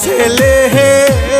ছেলে হে।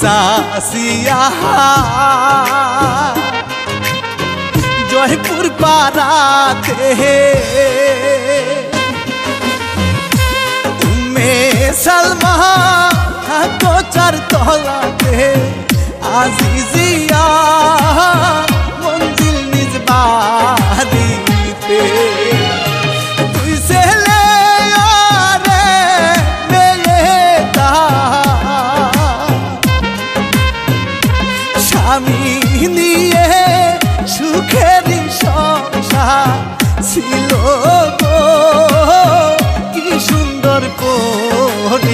सासिया जयपुर पारा थे में सलमा तो चर तो आजीजिया স্বামী নিয়ে সুখের সংসার ছিল কি সুন্দর পরিবার।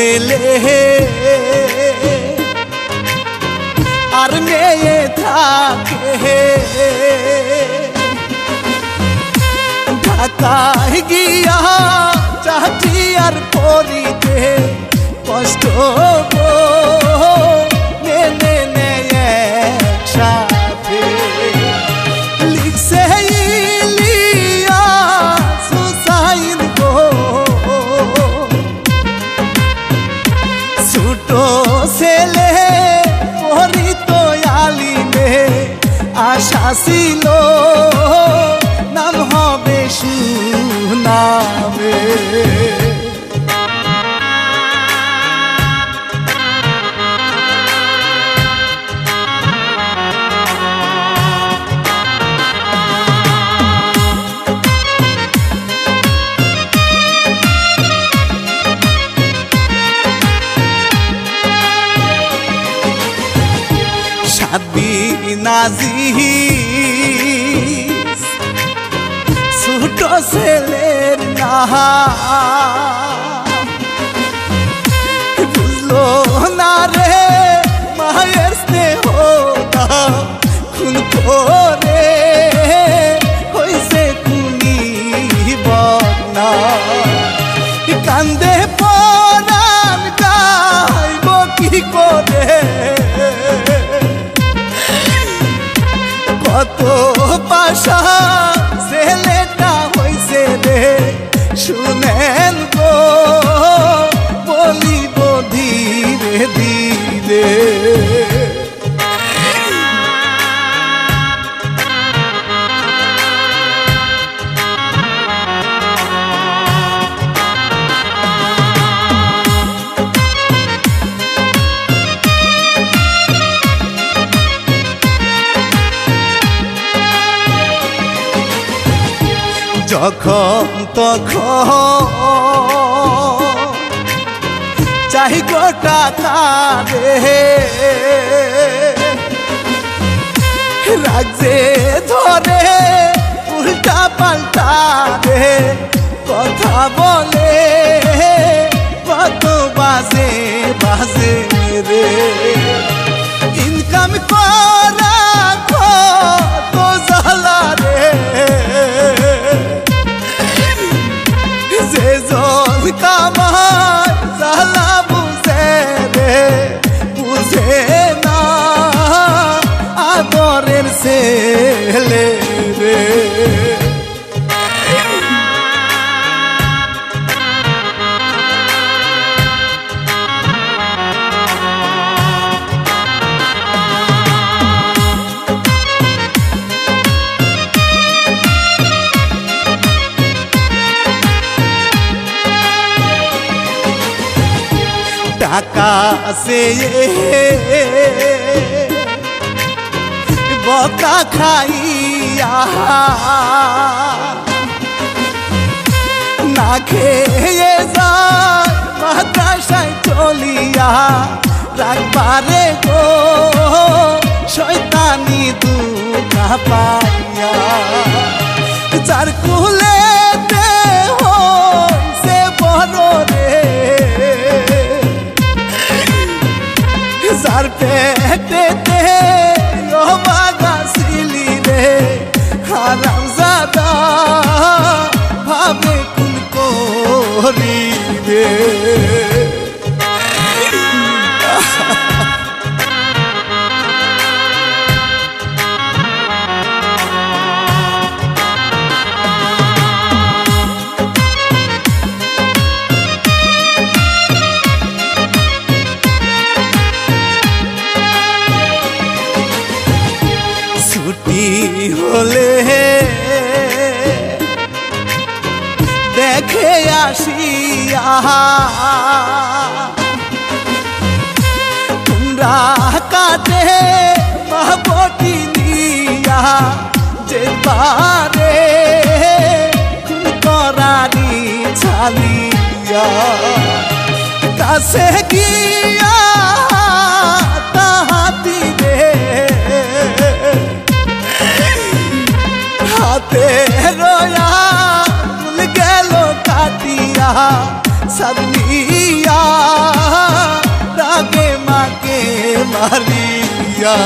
ছেলে। আর মেয়ে থাকে। ঢাকায় গিয়া চাচি আর পরিতে কষ্ট সাদি নাজি ছোট ছেলের নাহা বুঝলো না রে মায়ের স্নেহ খুন করে। হইছে কুনি যখন তখন চাই গোটা তারে রাগজে ধরে উল্টা পাল্টা রে, কথা বলে কত বাজে বাজে রে। ইনকাম করা সে বকা খাইয়া না খেয়ে যায় চলিয়া রাখবারে গো শয়তানি দুনা পাইয়া। যার কুলেতে દે আসিয়া। তোমরা কাটে মাহবটি নিয়া যে খুন করারি ছালিয়া কাছে গিয়া সাদিয়া রাগে মাকে মারিয়া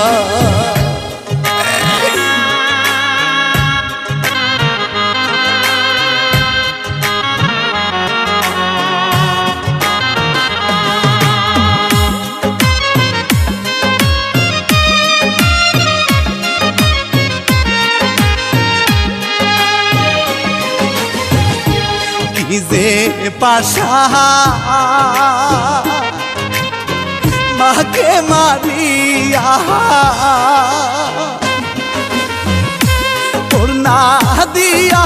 পাশা মাকে মারিয়া না দিয়া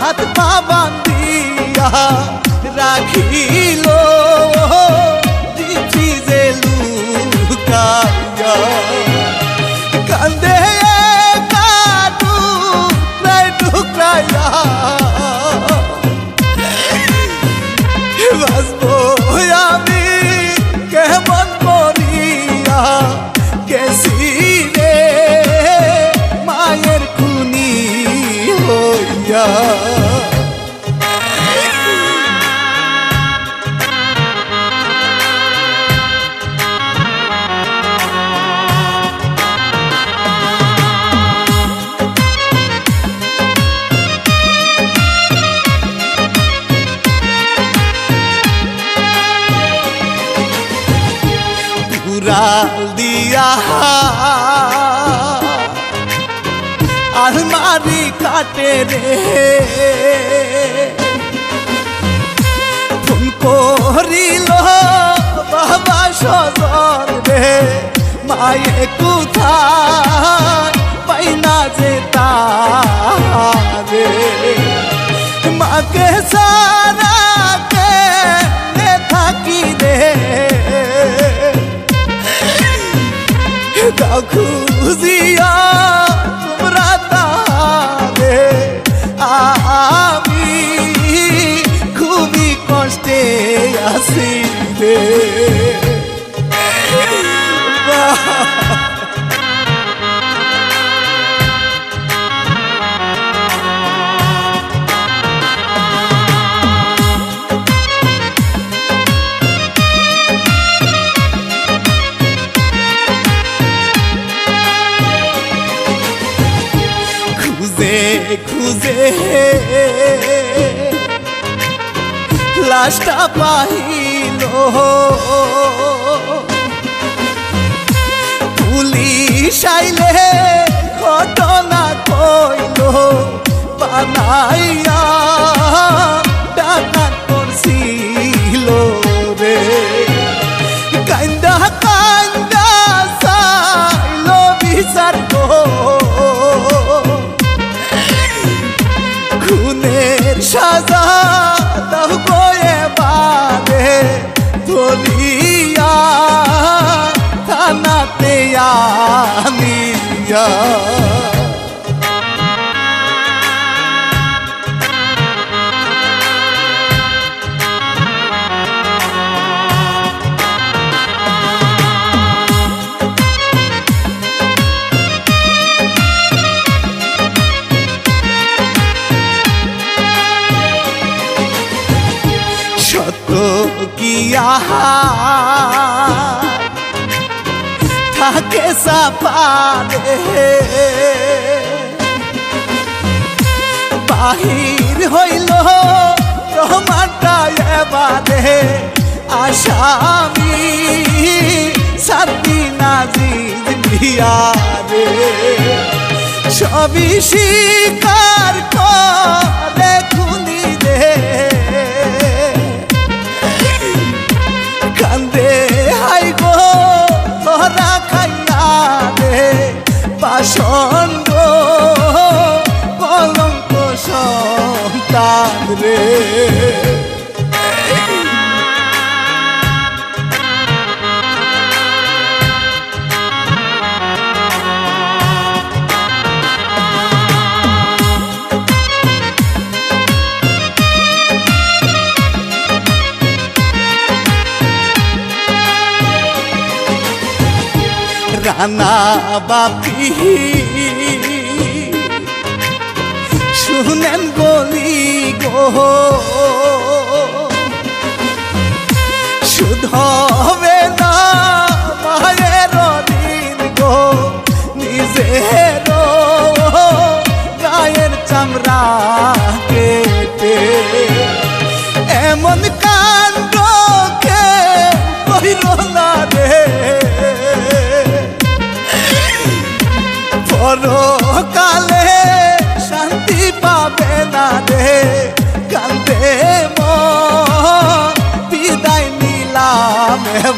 হাত পা বান্ধিয়া রাখিল। উড়াল দিয়া আলমারি কাটে রে। ফোন করিল, বাবা সজন রে, মায়ে কোথায়? পাইনা যে তারে। মাকে সারা লাশটা পাইল পুলিশ আইলে ঘটনা বানাইয়া টাকা করছিল কান্দা কান্দা সাজা ধরিয়া থানাতে আনিয়া। সাপারে বাহির হইল রহমানটা এবারে আসামি সাতি নাজিদ বিয়ারে সবই স্বীকার করে খুনি রে কান্দে পাষণ্ড কলঙ্ক সন্তান রে। রানা বাপি। শুনেন গলি গো। শুধ হবে না মায়ের দিন গো নিজের গায়ের চামড়া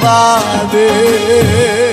এবারে